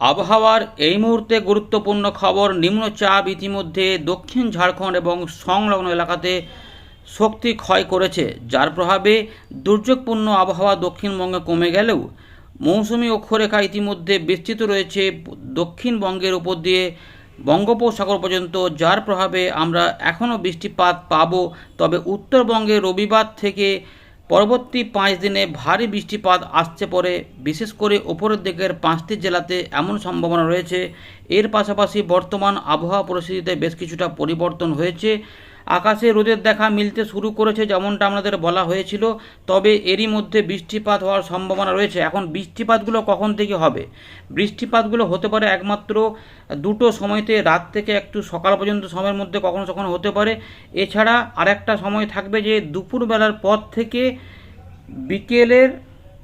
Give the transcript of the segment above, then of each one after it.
আবহাওয়ার এই মুহূর্তে গুরুত্বপূর্ণ খবর, নিম্নচাপ ইতিমধ্যে দক্ষিণ ঝাড়খণ্ড এবং সংলগ্ন এলাকাতে শক্তি ক্ষয় করেছে। যার প্রভাবে দুর্যোগপূর্ণ আবহাওয়া দক্ষিণবঙ্গে কমে গেলেও মৌসুমি অক্ষরেখা ইতিমধ্যে বিস্তৃত রয়েছে দক্ষিণবঙ্গের উপর দিয়ে। বঙ্গোপসাগর পর্যন্ত যার প্রভাবে আমরা এখনও বৃষ্টিপাত পাব, তবে উত্তরবঙ্গে রবিবার থেকে পরবর্তী পাঁচ দিনে ভারী বৃষ্টিপাত আসছে পরে। বিশেষ করে ওপরের দিকের পাঁচটি জেলাতে এমন সম্ভাবনা রয়েছে। এর পাশাপাশি বর্তমান আবহাওয়া পরিস্থিতিতে বেশ কিছুটা পরিবর্তন হয়েছে। আকাশে রোদের দেখা মিলতে শুরু করেছে যেমনটা আমাদের বলা হয়েছিল, তবে এরই মধ্যে বৃষ্টিপাত হওয়ার সম্ভাবনা রয়েছে। এখন বৃষ্টিপাতগুলো কখন থেকে হবে? বৃষ্টিপাতগুলো হতে পারে একমাত্র দুটো সময়তে, রাত থেকে একটু সকাল পর্যন্ত সময়ের মধ্যে কখনো কখনো হতে পারে। এছাড়া আরেকটা সময় থাকবে যে দুপুরবেলার পর থেকে বিকেলের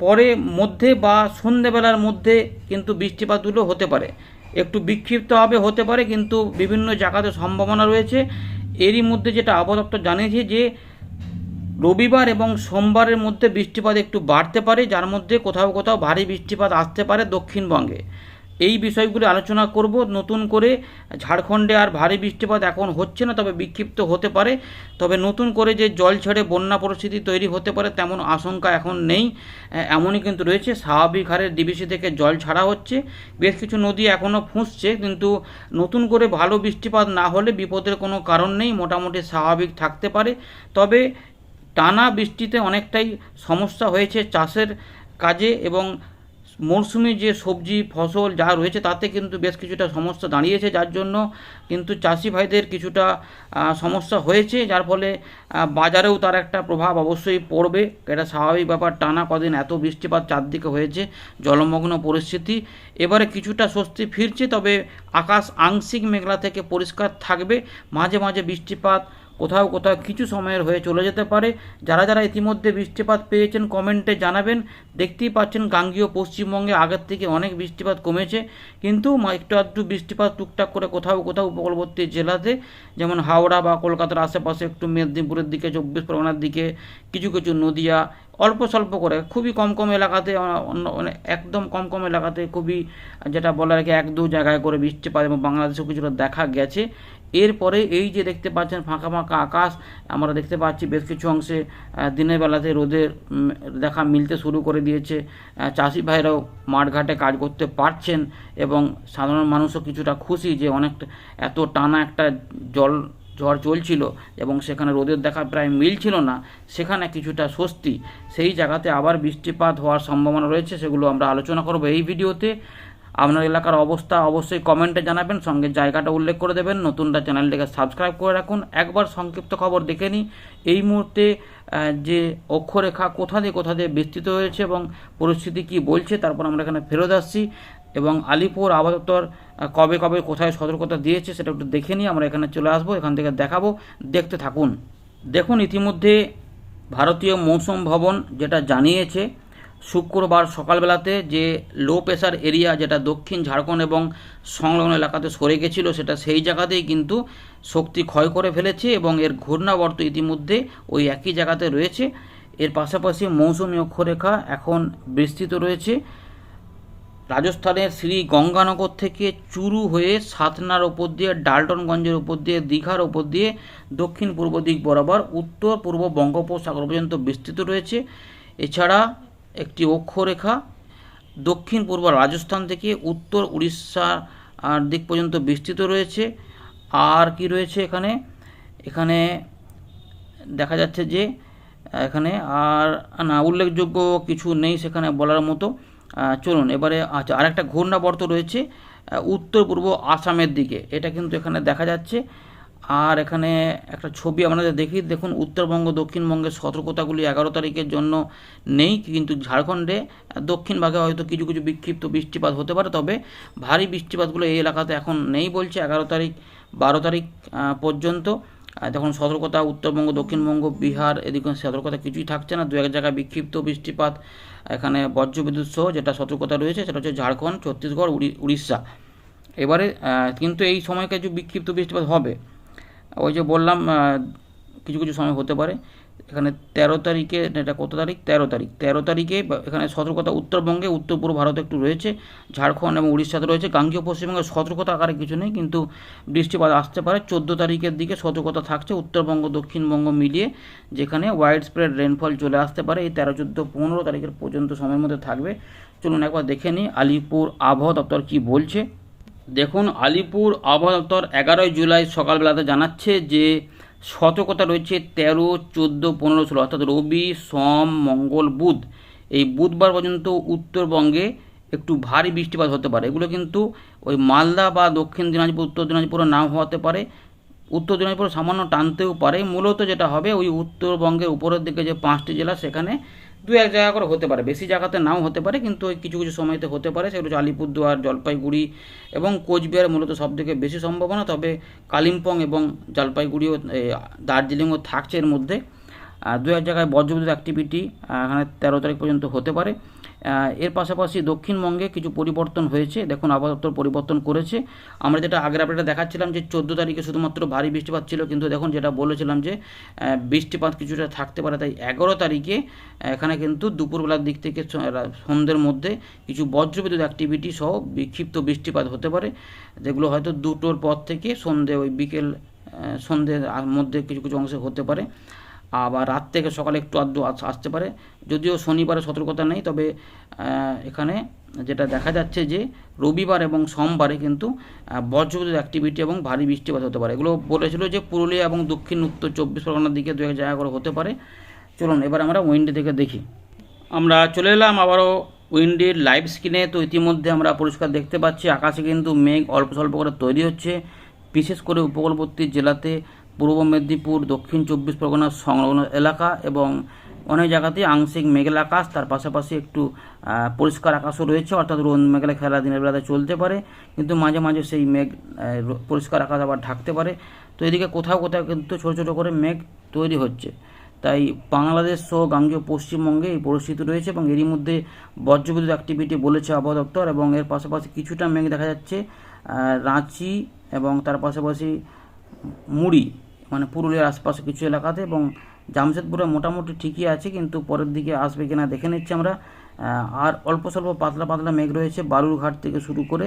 পরে মধ্যে বা সন্ধেবেলার মধ্যে কিন্তু বৃষ্টিপাতগুলো হতে পারে। একটু বিক্ষিপ্তভাবে হতে পারে, কিন্তু বিভিন্ন জায়গাতে সম্ভাবনা রয়েছে। এরই মধ্যে যেটা আবহাওয়া দপ্তর জানিয়েছে যে রবিবার এবং সোমবারের মধ্যে বৃষ্টিপাত একটু বাড়তে পারে, যার মধ্যে কোথাও কোথাও ভারী বৃষ্টিপাত আসতে পারে দক্ষিণবঙ্গে। এই বিষয়গুলি আলোচনা করব। নতুন করে ঝাড়খণ্ডে আর ভারী বৃষ্টিপাত এখন হচ্ছে না, তবে বিক্ষিপ্ত হতে পারে। তবে নতুন করে যে জল ছেড়ে বন্যা পরিস্থিতি তৈরি হতে পারে তেমন আশঙ্কা এখন নেই। এমনই কিন্তু রয়েছে। স্বাভাবিক হারে ডিবিসি থেকে জল ছাড়া হচ্ছে। বেশ কিছু নদী এখনও ফুঁসছে, কিন্তু নতুন করে ভালো বৃষ্টিপাত না হলে বিপদের কোনো কারণ নেই, মোটামুটি স্বাভাবিক থাকতে পারে। তবে টানা বৃষ্টিতে অনেকটাই সমস্যা হয়েছে চাষের কাজে এবং মরশুমি যে সবজি, ফসল যা রয়েছে তাতে কিন্তু বেশ কিছুটা সমস্যা দাঁড়িয়েছে, যার জন্য কিন্তু চাষি ভাইদের কিছুটা সমস্যা হয়েছে, যার ফলে বাজারেও তার একটা প্রভাব অবশ্যই পড়বে। এটা স্বাভাবিক ব্যাপার, টানা কদিন এত বৃষ্টিপাত চারদিকে হয়েছে, জলমগ্ন পরিস্থিতি। এবারে কিছুটা স্বস্তি ফিরছে, তবে আকাশ আংশিক মেঘলা থেকে পরিষ্কার থাকবে। মাঝে মাঝে বৃষ্টিপাত কোথাও কোথাও কিছু সময়ের হয়ে চলে যেতে পারে। যারা যারা ইতিমধ্যে বৃষ্টিপাত পেয়েছেন, কমেন্টে জানাবেন। দেখতেই পাচ্ছেন গাঙ্গীয় পশ্চিমবঙ্গে আগের থেকে অনেক বৃষ্টিপাত কমেছে। কিন্তু একটু আধটু বৃষ্টিপাত টুকটাক করে কোথাও কোথাও উপকূলবর্তী জেলাতে, যেমন হাওড়া বা কলকাতার আশেপাশে, একটু মেদিনীপুরের দিকে, চব্বিশ পরগনার দিকে, কিছু কিছু নদিয়া, অল্প স্বল্প করে, খুবই কম কম এলাকাতে মানে একদম কম কম এলাকাতে খুবই, যেটা বলা আর কি, এক দু জায়গায় করে বৃষ্টিপাত এবং বাংলাদেশেও কিছুটা দেখা গেছে। এরপরে এই যে দেখতে পাচ্ছেন ফাঁকা ফাঁকা আকাশ, আমরা দেখতে পাচ্ছি বেশ কিছু অংশে দিনের বেলাতে রোদের দেখা মিলতে শুরু করে দিয়েছে। চাষি ভাইরাও মাঠঘাটে কাজ করতে পারছেন এবং সাধারণ মানুষও কিছুটা খুশি যে অনেকটা এত টানা একটা জল, ঝড় চলছিল এবং সেখানে রোদের দেখা প্রায় মিলছিল না, সেখানে কিছুটা স্বস্তি। সেই জায়গাতে আবার বৃষ্টিপাত হওয়ার সম্ভাবনা রয়েছে, সেগুলো আমরা আলোচনা করব এই ভিডিওতে। আপনার এলাকার অবস্থা অবশ্যই কমেন্টে জানাবেন, সঙ্গে জায়গাটা উল্লেখ করে দেবেন। নতুনটা চ্যানেলটিকে সাবস্ক্রাইব করে রাখুন। একবার সংক্ষিপ্ত খবর দেখে নিই। এই মুহূর্তে যে অক্ষরেখা কোথা দিয়ে কোথা দিয়ে বিস্তৃত হয়েছে এবং পরিস্থিতি কি বলছে, তারপর আমরা এখানে ফেরত আসছি। এবং আলিপুর আবহাওয়া কবে কবে কোথায় সতর্কতা দিয়েছে সেটা একটু দেখে নিই আমরা এখানে চলে আসব, এখান থেকে দেখাবো। দেখতে থাকুন। দেখুন, ইতিমধ্যে ভারতীয় মৌসুম ভবন যেটা জানিয়েছে শুক্রবার সকালবেলাতে যে লো প্রেশার এরিয়া যেটা দক্ষিণ ঝাড়খণ্ড এবং সংলগ্ন এলাকাতে সরে গেছিল, সেটা সেই জায়গাতেই কিন্তু শক্তি ক্ষয় করে ফেলেছে এবং এর ঘূর্ণাবর্ত ইতিমধ্যে ওই একই জায়গাতে রয়েছে। এর পাশাপাশি মৌসুমী অক্ষরেখা এখন বিস্তৃত রয়েছে। রাজস্থানের শ্রী গঙ্গানগর থেকে চুরু হয়ে সাতনার ওপর দিয়ে, ডালটনগঞ্জের ওপর দিয়ে, দীঘার ওপর দিয়ে দক্ষিণ পূর্ব দিক বরাবর উত্তর পূর্ব বঙ্গোপসাগর পর্যন্ত বিস্তৃত রয়েছে। এছাড়া একটি অক্ষরেখা দক্ষিণ পূর্ব রাজস্থান থেকে উত্তর উড়িষ্যার আর দিক পর্যন্ত বিস্তৃত রয়েছে। আর কি রয়েছে এখানে? এখানে দেখা যাচ্ছে যে এখানে আর, না, উল্লেখযোগ্য কিছু নেই সেখানে বলার মতো। চলুন, এবারে আচ্ছা আরেকটা ঘূর্ণাবর্ত রয়েছে উত্তর পূর্ব আসামের দিকে। এটা কিন্তু এখানে দেখা যাচ্ছে আর এখানে একটা ছবি আপনাদের দেখি, দেখুন, উত্তরবঙ্গ, দক্ষিণবঙ্গের সতর্কতাগুলি এগারো তারিখের জন্য নেই, কিন্তু ঝাড়খণ্ডে, দক্ষিণ ভাগে হয়তো কিছু কিছু বিক্ষিপ্ত বৃষ্টিপাত হতে পারে, তবে ভারী বৃষ্টিপাতগুলো এই এলাকাতে এখন নেই বলছে এগারো তারিখ, বারো তারিখ পর্যন্ত। দেখুন, সতর্কতা উত্তরবঙ্গ, দক্ষিণবঙ্গ, বিহার, এদিকে সতর্কতা কিছুই থাকছে না দু এক জায়গায় বিক্ষিপ্ত বৃষ্টিপাত, এখানে বজ্রবিদ্যুৎ সহ যেটা সতর্কতা রয়েছে সেটা হচ্ছে ঝাড়খণ্ড, ছত্তিশগড়, উড়ি- উড়িষ্যা। এবারে কিন্তু এই সময় কিছু বিক্ষিপ্ত বৃষ্টিপাত হবে ওই যে বললাম কিছু কিছু সময় হতে পারে। এখানে তেরো তারিখে এটা কত তারিখ? তেরো তারিখ। তেরো তারিখে এখানে সতর্কতা উত্তরবঙ্গে, উত্তর পূর্ব ভারতে একটু রয়েছে। ঝাড়খণ্ড এবং উড়িষ্যাতে রয়েছে। গাঙ্গীয় পশ্চিমবঙ্গে সতর্কতা আকারে কিছু নেই, কিন্তু বৃষ্টিপাত আসতে পারে। চোদ্দ তারিখের দিকে সতর্কতা থাকছে উত্তরবঙ্গ, দক্ষিণবঙ্গ মিলিয়ে, যেখানে ওয়াইড স্প্রেড রেনফল চলে আসতে পারে। এই তেরো, চোদ্দ, পনেরো তারিখের পর্যন্ত সময়ের মধ্যে থাকবে। চলুন একবার দেখে নিই আলিপুর আবহাওয়া দপ্তর কি বলছে। দেখুন, আলিপুর আবহাওয়া দপ্তর এগারোই জুলাই সকালবেলাতে জানাচ্ছে যে সতর্কতা রয়েছে তেরো, চোদ্দ, পনেরো, ষোলো, অর্থাৎ রবি, সোম, মঙ্গল, বুধ। এই বুধবার পর্যন্ত উত্তরবঙ্গে একটু ভারী বৃষ্টিপাত হতে পারে। এগুলো কিন্তু ওই মালদা বা দক্ষিণ দিনাজপুর, উত্তর দিনাজপুরে নাও হতে পারে। উত্তর দিনাজপুর সামান্য টানতেও পারে। মূলত যেটা হবে, ওই উত্তরবঙ্গের উপরের দিকে যে পাঁচটি জেলা, সেখানে দু এক জায়গা করে হতে পারে। বেশি জায়গাতে নাও হতে পারে, কিন্তু কিছু কিছু সময়তে হতে পারে। সেগুলো হচ্ছে আলিপুরদুয়ার, জলপাইগুড়ি এবং কোচবিহার মূলত সব থেকে বেশি সম্ভাবনা। তবে কালিম্পং এবং জলপাইগুড়িও দার্জিলিংও থাকছে এর মধ্যে। দু এক জায়গায় বজ্রবিদ্যুৎ অ্যাক্টিভিটি এখানে তেরো তারিখ পর্যন্ত হতে পারে। এর পাশাপাশি দক্ষিণবঙ্গে কিছু পরিবর্তন হয়েছে। দেখুন আবহাওয়া পরিবর্তন করেছে। আমরা যেটা আগের আপডেটে দেখাচ্ছিলাম যে চোদ্দ তারিখে শুধুমাত্র ভারী বৃষ্টিপাত ছিল, কিন্তু দেখুন, যেটা বলেছিলাম যে বৃষ্টিপাত কিছুটা থাকতে পারে, তাই এগারো তারিখে এখানে কিন্তু দুপুরবেলার দিক থেকে সন্ধ্যের মধ্যে কিছু বজ্রবিদ্যুৎ অ্যাক্টিভিটি সহ বিক্ষিপ্ত বৃষ্টিপাত হতে পারে। যেগুলো হয়তো দুটোর পর থেকে সন্ধে, ওই বিকেল সন্ধ্যের মধ্যে কিছু কিছু অংশে হতে পারে। আবার রাত থেকে সকালে একটু আধটু আসতে পারে। যদিও শনিবারে সতর্কতা নেই, তবে এখানে যেটা দেখা যাচ্ছে যে রবিবার এবং সোমবারে কিন্তু বজ্রবিদ্যুৎ অ্যাক্টিভিটি এবং ভারী বৃষ্টিপাত হতে পারে। এগুলো বলেছিল যে পুরুলিয়া এবং দক্ষিণ উত্তর চব্বিশ পরগনার দিকে দু এক জায়গা করে হতে পারে। চলুন, এবার আমরা উইন্ডে থেকে দেখি। আমরা চলে এলাম আবারও উইন্ডির লাইভ স্ক্রিনে তো ইতিমধ্যে আমরা পরিষ্কার দেখতে পাচ্ছি, আকাশে কিন্তু মেঘ অল্প স্বল্প করে তৈরি হচ্ছে। বিশেষ করে উপকূলবর্তী জেলাতে পূর্ব মেদিনীপুর, দক্ষিণ চব্বিশ পরগনার সংলগ্ন এলাকা এবং অনেক জায়গাতেই আংশিক মেঘলা আকাশ। তার পাশাপাশি একটু পরিষ্কার আকাশও রয়েছে, অর্থাৎ রোদ মেঘলা খেলা দিনের বেলাতে চলতে পারে। কিন্তু মাঝে মাঝে সেই মেঘ পরিষ্কার আকাশ আবার ঢাকতে পারে। তো এদিকে কোথাও কোথাও কিন্তু ছোটো ছোটো করে মেঘ তৈরি হচ্ছে। তাই বাংলাদেশ সহ গাঙ্গেয় পশ্চিমবঙ্গে এই পরিস্থিতি রয়েছে এবং এরই মধ্যে বজ্রবিদ্যুৎ অ্যাক্টিভিটি বলেছে আবহাওয়া দপ্তর এবং এর পাশাপাশি কিছুটা মেঘ দেখা যাচ্ছে রাঁচি এবং তার পাশাপাশি মুড়ি। মানে পুরুলিয়ার আশপাশে কিছু এলাকাতে এবং জামশেদপুরে মোটামুটি ঠিকই আছে, কিন্তু পরের দিকে আসবে কিনা দেখে নিচ্ছি আমরা। আর অল্প স্বল্প পাতলা পাতলা মেঘ রয়েছে বালুরঘাট থেকে শুরু করে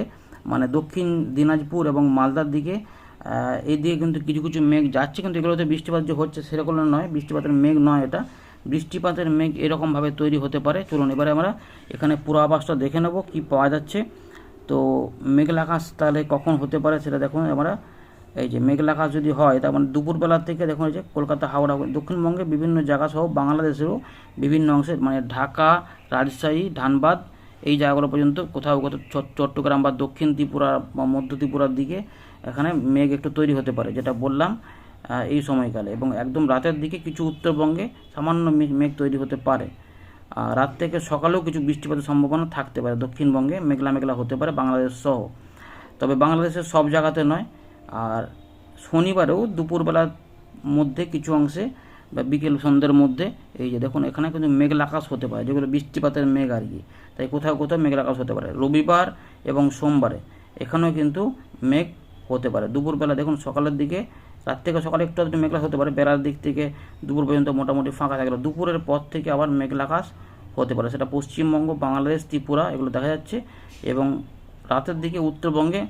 মানে দক্ষিণ দিনাজপুর এবং মালদার দিকে। এই দিকে কিন্তু কিছু কিছু মেঘ যাচ্ছে, কিন্তু এগুলোতে বৃষ্টিপাত যে হচ্ছে সেরকম নয়, বৃষ্টিপাতের মেঘ নয় এটা। বৃষ্টিপাতের মেঘ এরকমভাবে তৈরি হতে পারে। চলুন এবারে আমরা এখানে পূর্বাভাসটা দেখে নেব কি পাওয়া যাচ্ছে। তো মেঘলা আকাশ তাহলে কখন হতে পারে সেটা দেখুন আমরা। এই যে মেঘলা আকাশ যদি হয়, তার মানে দুপুরবেলা থেকে দেখুন এই যে কলকাতা, হাওড়া, দক্ষিণবঙ্গে বিভিন্ন জায়গা সহ বাংলাদেশেরও বিভিন্ন অংশে মানে ঢাকা, রাজশাহী, ধানবাদ, এই জায়গাগুলো পর্যন্ত কোথাও কোথাও চট- চট্টগ্রাম বা দক্ষিণ ত্রিপুরা বা মধ্য ত্রিপুরার দিকে এখানে মেঘ একটু তৈরি হতে পারে, যেটা বললাম এই সময়কালে। এবং একদম রাতের দিকে কিছু উত্তরবঙ্গে সামান্য মেঘ তৈরি হতে পারে। আর রাত থেকে সকালেও কিছু বৃষ্টিপাতের সম্ভাবনা থাকতে পারে। দক্ষিণবঙ্গে মেঘলা মেঘলা হতে পারে বাংলাদেশ সহ। তবে বাংলাদেশের সব জায়গাতে নয় আর শনিবারেও দুপুরবেলার মধ্যে কিছু অংশে বা বিকেল সন্ধ্যের মধ্যে এই যে দেখুন, এখানে কিন্তু মেঘলা আকাশ হতে পারে, যেগুলো বৃষ্টিপাতের মেঘ আর কি। তাই কোথাও কোথাও মেঘলা আকাশ হতে পারে, রবিবার এবং সোমবারে এখানেও কিন্তু মেঘ হতে পারে। দুপুরবেলা দেখুন, সকালের দিকে, রাত থেকে সকালে একটু একটু মেঘলা হতে পারে, বেলার দিক থেকে দুপুর পর্যন্ত মোটামুটি ফাঁকা থাকল দুপুরের পর থেকে আবার মেঘলা আকাশ হতে পারে। সেটা পশ্চিমবঙ্গ, বাংলাদেশ, ত্রিপুরা, এগুলো দেখা যাচ্ছে এবং রাতের দিকে উত্তরবঙ্গে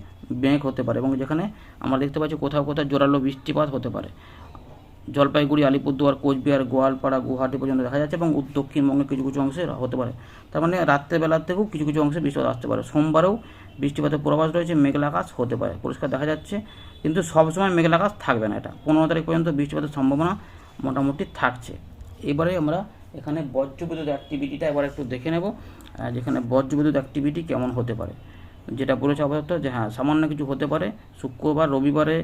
মেঘ হতে পারে এবং যেখানে আমরা দেখতে পাচ্ছি কোথাও কোথাও জোরালো বৃষ্টিপাত হতে পারে। জলপাইগুড়ি, আলিপুরদুয়ার, কোচবিহার, গোয়ালপাড়া, গুয়াহাটি পর্যন্ত দেখা যাচ্ছে এবং দক্ষিণবঙ্গে কিছু কিছু অংশে হতে পারে। তার মানে রাত্রেবেলার থেকেও কিছু কিছু অংশে বৃষ্টিপাত আসতে পারে। সোমবারেও বৃষ্টিপাতের পূর্বাভাস রয়েছে, মেঘলা আকাশ হতে পারে। পরিষ্কার দেখা যাচ্ছে, কিন্তু সবসময় মেঘলা আকাশ থাকবে না এটা। পনেরো তারিখ পর্যন্ত বৃষ্টিপাতের সম্ভাবনা মোটামুটি থাকছে। এবারে আমরা এখানে বজ্রবিদ্যুৎ অ্যাক্টিভিটিটা এবার একটু দেখে নেব যেখানে বজ্রবিদ্যুৎ অ্যাক্টিভিটি কেমন হতে পারে। যেটা বলেছে আপাতত, যে হ্যাঁ সামান্য কিছু হতে পারে, শুক্রবার, রবিবারে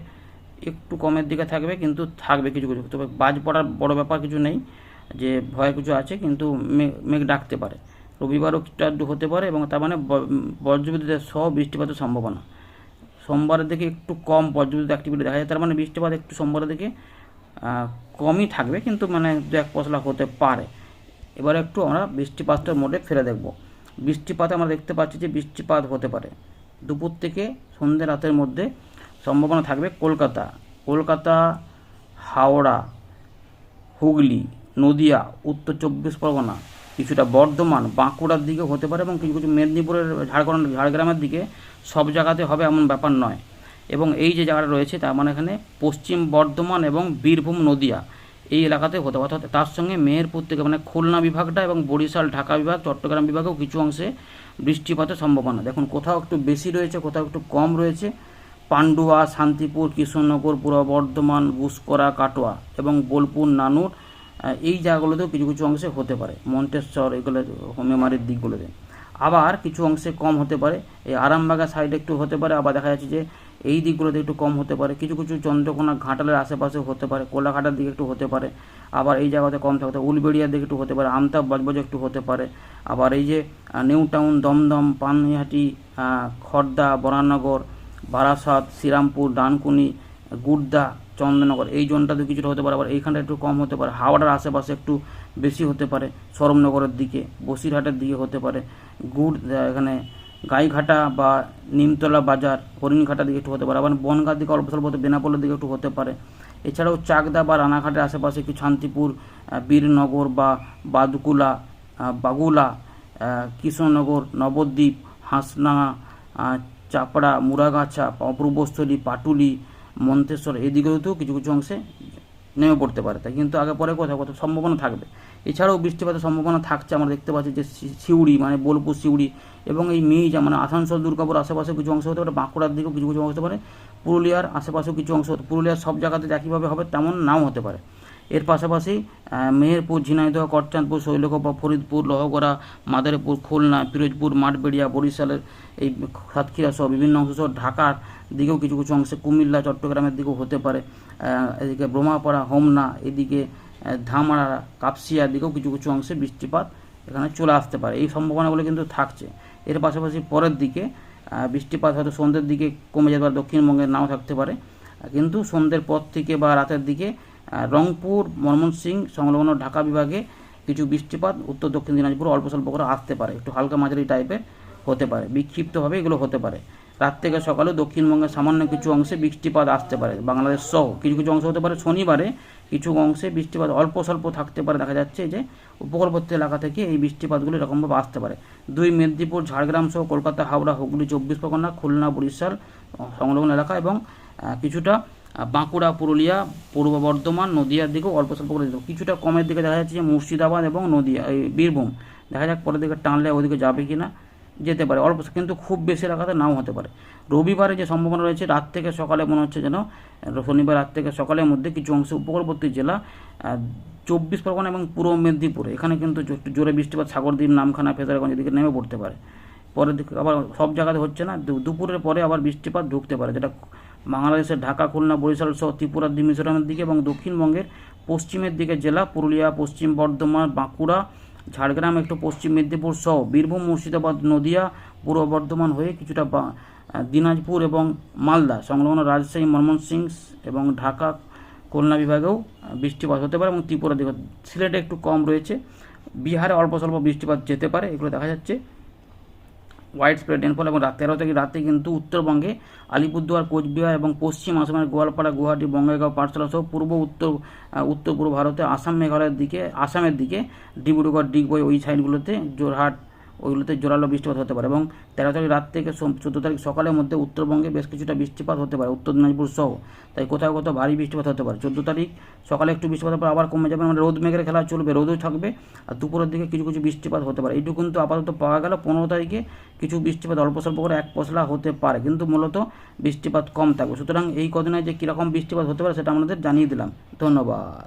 একটু কমের দিকে থাকবে, কিন্তু থাকবে কিছু কিছু। তবে বাজ পড়ার বড় ব্যাপার কিছু নেই, যে ভয় কিছু আছে, কিন্তু মেঘ ডাকতে পারে। রবিবারও একটু আধটু হতে পারে এবং তার মানে বজ্রবিদ্যুতের সহ বৃষ্টিপাতের সম্ভাবনা। সোমবারের দিকে একটু কম বজ্রবিদ্যুৎ অ্যাক্টিভিটি দেখা যায়, তার মানে বৃষ্টিপাত একটু সোমবারের দিকে কমই থাকবে, কিন্তু মানে দু এক পশলা হতে পারে। এবারে একটু আমরা বৃষ্টিপাতের মোডে ফেলে দেখব। বৃষ্টিপাতে আমরা দেখতে পাচ্ছি যে বৃষ্টিপাত হতে পারে। দুপুর থেকে সন্ধ্যে রাতের মধ্যে সম্ভাবনা থাকবে কলকাতা। কলকাতা, হাওড়া, হুগলি, নদিয়া, উত্তর চব্বিশ পরগনা কিছুটা বর্ধমান, বাঁকুড়ার দিকে হতে পারে এবং কিছু কিছু মেদিনীপুরের ঝাড়খণ্ড ঝাড়গ্রামের দিকে সব জায়গাতে হবে এমন ব্যাপার নয়। এবং এই যে জায়গাটা রয়েছে তার মানে এখানে পশ্চিম বর্ধমান এবং বীরভূম, নদিয়া এই এলাকাতে হতে অর্থাৎ তার সঙ্গে মেহেরপুর থেকে মানে খুলনা বিভাগটা এবং বরিশাল, ঢাকা বিভাগ, চট্টগ্রাম বিভাগেও কিছু অংশে বৃষ্টিপাতের সম্ভাবনা। দেখুন, কোথাও একটু বেশি রয়েছে, কোথাও একটু কম রয়েছে। পান্ডুয়া, শান্তিপুর, কৃষ্ণনগর, পূর্ব বর্ধমান, গুসকরা, কাটোয়া এবং বোলপুর, নানুর এই জায়গাগুলোতেও কিছু কিছু অংশে হতে পারে। মন্তেশ্বর এগুলো হোমেমারির দিকগুলোতে। আবার কিছু অংশে কম হতে পারে। এই আরামবাগা সাইডে একটু হতে পারে। আবার দেখা যাচ্ছে যে এই দিকগুলোতে একটু কম হতে পারে। কিছু কিছু চন্দ্রকোনা ঘাটালের আশেপাশে হতে পারে, কোলাঘাটার দিকে একটু হতে পারে, আবার এই জায়গাতে কম থাকতে উলবেড়িয়ার দিকে একটু হতে পারে, আমতাব বজবজ একটু হতে পারে, আবার এই যে নিউ টাউন দমদম, পানহাটি খর্দা, বরানগর, বারাসাত, শ্রীরামপুর, ডানকুনি গুড়দা চন্দননগর এই জোনটাতে কিছুটা হতে পারে, আবার এইখানটা একটু কম হতে পারে, হাওড়ার আশেপাশে একটু বেশি হতে পারে, সরমনগরের দিকে, বসিরহাটের দিকে হতে পারে, গুড় এখানে গাইঘাটা বা নিমতলা বাজার হরিণঘাটা দিকে একটু হতে পারে আবার বনগাঁ দিকে অল্প স্বল্প বেনাপোলের দিকে একটু হতে পারে। এছাড়াও চাকদা বা রানাঘাটের আশেপাশে কিছু শান্তিপুর বীরনগর বা বাদকুলা বাগুলা কৃষ্ণনগর নবদ্বীপ আহ, চাপড়া মুরাগাছা অপূর্বস্থলী পাটুলি মন্তেশ্বর এদিকেও তো কিছু কিছু অংশে নেমে পড়তে পারে। তাই কিন্তু আগে পরে কোথাও কোথাও সম্ভাবনা থাকবে। এছাড়াও বৃষ্টিপাতের সম্ভাবনা থাকছে, আমরা দেখতে পাচ্ছি যে সিউড়ি মানে বোলপুর, সিউড়ি এবং এই মেইজা মানে আসানসোল, দুর্গাপুর আশেপাশে কিছু অংশ হতে পারে, বাঁকুড়ার দিকেও কিছু কিছু অংশ হতে পারে, পুরুলিয়ার আশেপাশেও কিছু অংশ পুরুলিয়ার সব জায়গাতে একইভাবে হবে তেমন নাও হতে পারে। এর পাশাপাশি মেহেরপুর, ঝিনাইদহ করচাঁদপুর শৈলকুপা, ফরিদপুর লহগড়া মাদারীপুর, খুলনা, পিরোজপুর, মাঠবেড়িয়া, বরিশালের এই সাতক্ষীরা সহ বিভিন্ন অংশ সহ ঢাকার দিকেও কিছু কিছু অংশে কুমিল্লা, চট্টগ্রামের দিকেও হতে পারে। এদিকে ব্রহ্মাপাড়া, হোমনা, এদিকে আহ, ধামড়া কাপসিয়ার দিকেও কিছু কিছু অংশে বৃষ্টিপাত এখানে চলে আসতে পারে। এই সম্ভাবনাগুলো কিন্তু থাকছে। এর পাশাপাশি পরের দিকে বৃষ্টিপাত হয়তো সন্ধ্যের দিকে কমে যেতে পারে দক্ষিণবঙ্গের নাও থাকতে পারে। কিন্তু সন্ধ্যের পর থেকে বা রাতের দিকে রংপুর ময়মনসিংহ সংলগ্ন ঢাকা বিভাগে কিছু বৃষ্টিপাত উত্তর দক্ষিণ দিনাজপুর অল্প স্বল্প করে আসতে পারে। একটু হালকা মাঝারি টাইপের হতে পারে বিক্ষিপ্তভাবে এগুলো হতে পারে। রাত থেকে সকালে দক্ষিণবঙ্গের সামান্য কিছু অংশে বৃষ্টিপাত আসতে পারে। বাংলাদেশ সহ কিছু কিছু অংশ হতে পারে। শনিবারে কিছু অংশে বৃষ্টিপাত অল্প স্বল্প থাকতে পারে, দেখা যাচ্ছে যে উপকূলবর্তী এলাকা থেকে এই বৃষ্টিপাতগুলো এরকমভাবে আসতে পারে। দুই মেদিনীপুর, ঝাড়গ্রাম সহ কলকাতা, হাওড়া, হুগলি, চব্বিশ পরগনা, খুলনা, বরিশাল সংলগ্ন এলাকা এবং কিছুটা বাঁকুড়া, পুরুলিয়া, পূর্ব বর্ধমান, নদিয়ার দিকেও অল্প স্বল্প করে কিছুটা কমের দিকে দেখা যাচ্ছে যে মুর্শিদাবাদ এবং নদিয়া, এই বীরভূম। দেখা যাক পরের দিকে টানলে ওদিকে যাবে কি না যেতে পারে। অল্প কিন্তু খুব বেশি এলাকাতে নাও হতে পারে। রবিবারে যে সম্ভাবনা রয়েছে, রাত থেকে সকালে মনে হচ্ছে যেন শনিবার রাত থেকে সকালের মধ্যে কিছু অংশ উপকূলবর্তী জেলা চব্বিশ পরগনা এবং পূর্ব মেদিনীপুর, এখানে কিন্তু জোরে বৃষ্টিপাত, সাগরদ্বীপ, নামখানা ফেজারগঞ্জ এদিকে নেমে পড়তে পারে। পরের দিকে আবার সব জায়গাতে হচ্ছে না দুপুরের পরে আবার বৃষ্টিপাত ঢুকতে পারে, যেটা বাংলাদেশের ঢাকা, খুলনা, বরিশাল সহ ত্রিপুরা মিজোরামের দিকে এবং দক্ষিণবঙ্গের পশ্চিমের দিকে জেলা, পুরুলিয়া, পশ্চিম বর্ধমান, বাঁকুড়া ঝাড়গ্রাম একটু পশ্চিম মেদিনীপুর সহ বীরভূম, মুর্শিদাবাদ, নদিয়া, পূর্ব বর্ধমান হয়ে কিছুটা দিনাজপুর এবং মালদা সংলগ্ন রাজশাহী ময়মনসিংহ এবং ঢাকা, খুলনা বিভাগেও বৃষ্টিপাত হতে পারে এবং ত্রিপুরা দিকে সিলেটে একটু কম রয়েছে। বিহারে অল্প স্বল্প বৃষ্টিপাত যেতে পারে, এগুলো দেখা যাচ্ছে। হোয়াইট স্প্রেড রেনফল এবং রাত তেরো থেকে রাতে কিন্তু উত্তরবঙ্গে আলিপুরদুয়ার, কোচবিহার এবং পশ্চিম আসামের গোয়ালপাড়া, গুয়াহাটি, বঙ্গাইগাঁও পাঠশালা সহ পূর্ব উত্তর উত্তর পূর্ব ভারতে আসাম মেঘালয়ের দিকে, আসামের দিকে ডিব্রুগড়, ডিগবই ওই সাইডগুলোতে জোরহাট ওইগুলোতে জোরালো বৃষ্টিপাত হতে পারে এবং তেরো তারিখ রাত থেকে চোদ্দ তারিখ সকালের মধ্যে উত্তরবঙ্গে বেশ কিছুটা বৃষ্টিপাত হতে পারে, উত্তর দিনাজপুর সহ। তাই কোথাও কোথাও ভারী বৃষ্টিপাত হতে পারে। চোদ্দ তারিখ সকালে একটু বৃষ্টিপাত পর আবার কমে যাবে মানে রোদ মেঘের খেলা চলবে, রোদও থাকবে আর দুপুরের দিকে কিছু কিছু বৃষ্টিপাত হতে পারে। এইটুকু কিন্তু আপাতত পাওয়া গেল। পনেরো তারিখে কিছু বৃষ্টিপাত অল্প স্বল্প করে এক পশলা হতে পারে, কিন্তু মূলত বৃষ্টিপাত কম থাকবে। সুতরাং এই কদিনে যে কীরকম বৃষ্টিপাত হতে পারে সেটা আমাদের জানিয়ে দিলাম। ধন্যবাদ।